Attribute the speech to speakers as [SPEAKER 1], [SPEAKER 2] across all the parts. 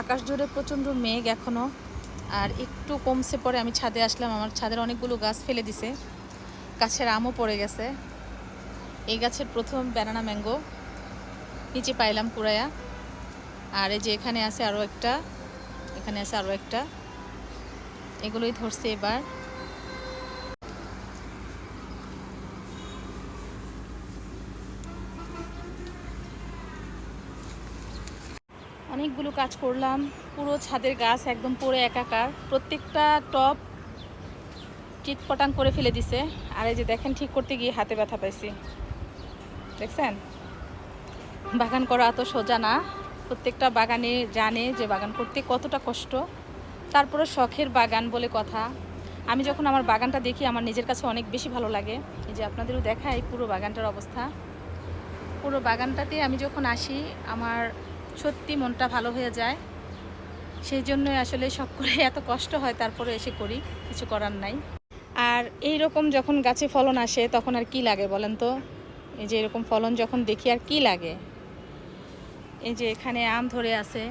[SPEAKER 1] আকাশ জুড়ে প্রচণ্ড মেঘ এখনও আর একটু কমছে পরে আমি ছাদে আসলাম, আমার ছাদের অনেকগুলো গাছ ফেলে দিছে। গাছের আমও পড়ে গেছে। এই গাছের প্রথম ব্যানানা ম্যাঙ্গো নিচে পাইলাম কুড়াইয়া। আর এই যে এখানে আছে আরও একটা, এখানে আছে আরও একটা। এগুলোই ধরছে এবার। অনেকগুলো কাজ করলাম, পুরো ছাদের গাছ একদম পুরো একাকার। প্রত্যেকটা টপ চিটপটাং করে ফেলে দিছে। আর এই যে দেখেন, ঠিক করতে গিয়ে হাতে ব্যথা পাইছি। দেখছেন? বাগান করা এত সোজা না। প্রত্যেকটা বাগানে জানে যে বাগান করতে কতটা কষ্ট। তারপরে শখের বাগান বলে কথা। আমি যখন আমার বাগানটা দেখি, আমার নিজের কাছে অনেক বেশি ভালো লাগে। এই যে আপনাদেরও দেখাই পুরো বাগানটার অবস্থা। পুরো বাগানটাতে আমি যখন আসি, আমার সত্যি মনটা ভালো হয়ে যায়। সেই জন্যই আসলে সব করে এত কষ্ট হয়, তারপরে এসে করি, কিছু করার নাই। আর এই রকম যখন গাছে ফলন আসে, তখন আর কি লাগে বলেন তো? এই যে এরকম ফলন যখন দেখি, আর কি লাগে? এই যে এখানে আম ধরে আছে।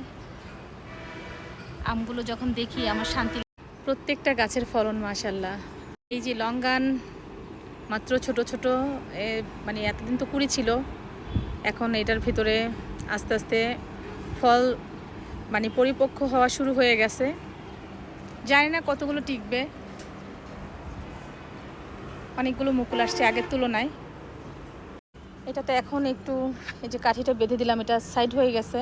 [SPEAKER 1] আমগুলো যখন দেখি, আমার শান্তি প্রত্যেকটা গাছের ফলন, মাশাল্লাহ। এই যে লঙ্গান, মাত্র ছোট ছোট মানে এতদিন তো কুড়ি ছিল। এখন এটার ভিতরে আস্তে আস্তে ফল মানে পরিপক্ক হওয়া শুরু হয়ে গেছে। জানি না কতগুলো টিকবে। অনেকগুলো মুকুল আসছে আগের তুলনায়। এটাতে এখন একটু এই যে কাঠিটা বেঁধে দিলাম, এটা সাইড হয়ে গেছে।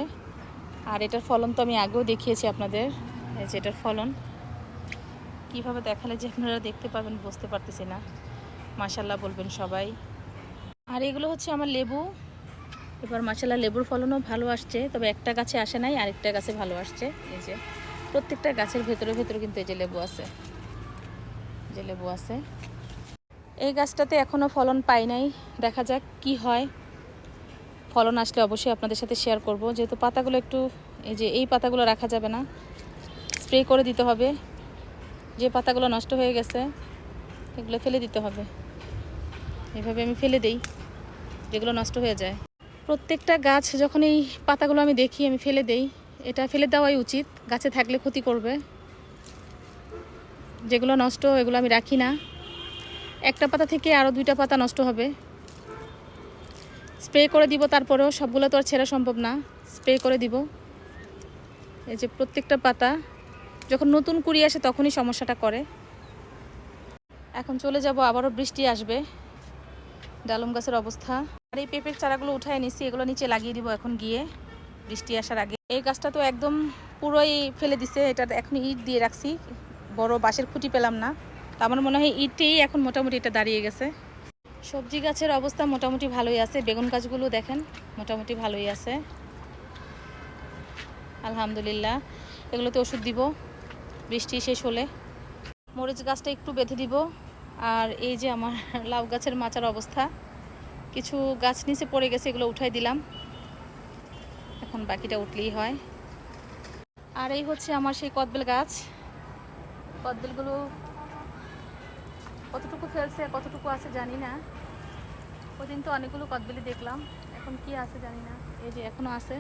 [SPEAKER 1] আর এটার ফলন তো আমি আগেও দেখিয়েছি আপনাদের, এই যে এটার ফলন। কীভাবে দেখালে যে আপনারা দেখতে পাবেন বুঝতে পারতেছি না। মাশাল্লাহ বলবেন সবাই। আর এগুলো হচ্ছে আমার লেবু। এবার মাশাল্লাহ লেবুর ফলনও ভালো আসছে, তবে একটা গাছে আসে নাই, আরেকটা গাছে ভালো আসছে। এই যে প্রত্যেকটা গাছের ভেতরে ভেতরে কিন্তু এই যে লেবু আছে। যে লেবু আছে। এই গাছটাতে এখনও ফলন পাই নাই, দেখা যাক কি হয়। ফলন আসলে অবশ্যই আপনাদের সাথে শেয়ার করব, যেহেতু পাতাগুলো একটু, এই যে এই পাতাগুলো রাখা যাবে না স্প্রে করে দিতে হবে। যে পাতাগুলো নষ্ট হয়ে গেছে, এগুলো ফেলে দিতে হবে। এভাবে আমি ফেলে দেই, যেগুলো নষ্ট হয়ে যায়। প্রত্যেকটা গাছ যখন এই পাতাগুলো আমি দেখি, আমি ফেলে দেই, এটা ফেলে দেওয়াই উচিত। গাছে থাকলে ক্ষতি করবে। যেগুলো নষ্ট এগুলো আমি রাখি না। একটা পাতা থেকে আরও দুইটা পাতা নষ্ট হবে। স্প্রে করে দিব তারপরেও সবগুলো তো আর ছেঁড়া সম্ভব না। স্প্রে করে দিব। এই যে প্রত্যেকটা পাতা যখন নতুন কুড়ি আসে তখনই সমস্যাটা করে। এখন চলে যাব, আবারও বৃষ্টি আসবে। ডালম গাছের অবস্থা। আর এই পেঁপের চারাগুলো উঠায় নিছি এগুলো নিচে লাগিয়ে দিব এখন গিয়ে, বৃষ্টি আসার আগে। এই গাছটা তো একদম পুরোই ফেলে দিছে, এটা এখন ইট দিয়ে রাখছি। বড় বাঁশের খুঁটি পেলাম না, তো আমার মনে হয় ইটেই এখন মোটামুটি এটা দাঁড়িয়ে গেছে। সবজি গাছের অবস্থা মোটামুটি ভালোই আছে, বেগুন গাছগুলো দেখেন, মোটামুটি ভালোই আছে। আলহামদুলিল্লাহ, এগুলোতে ওষুধ দিব, বৃষ্টি শেষ হলে। মরিচ গাছটা একটু বেঁধে দিব আর এই যে আমার লাউ গাছের মাচার অবস্থা, কিছু গাছ নিচে পড়ে গেছে, এগুলো উঠাই দিলাম। এখন বাকিটা উঠলেই হয়। আর এই হচ্ছে আমার সেই কদবেল গাছ। কদবেলগুলো কতটুকু ফেলছে, কতটুকু আছে জানি না। ওই দিন তো অনেকগুলো কদবেলি দেখলাম, এখন কি আছে জানি না। এই যে এখনও আছে।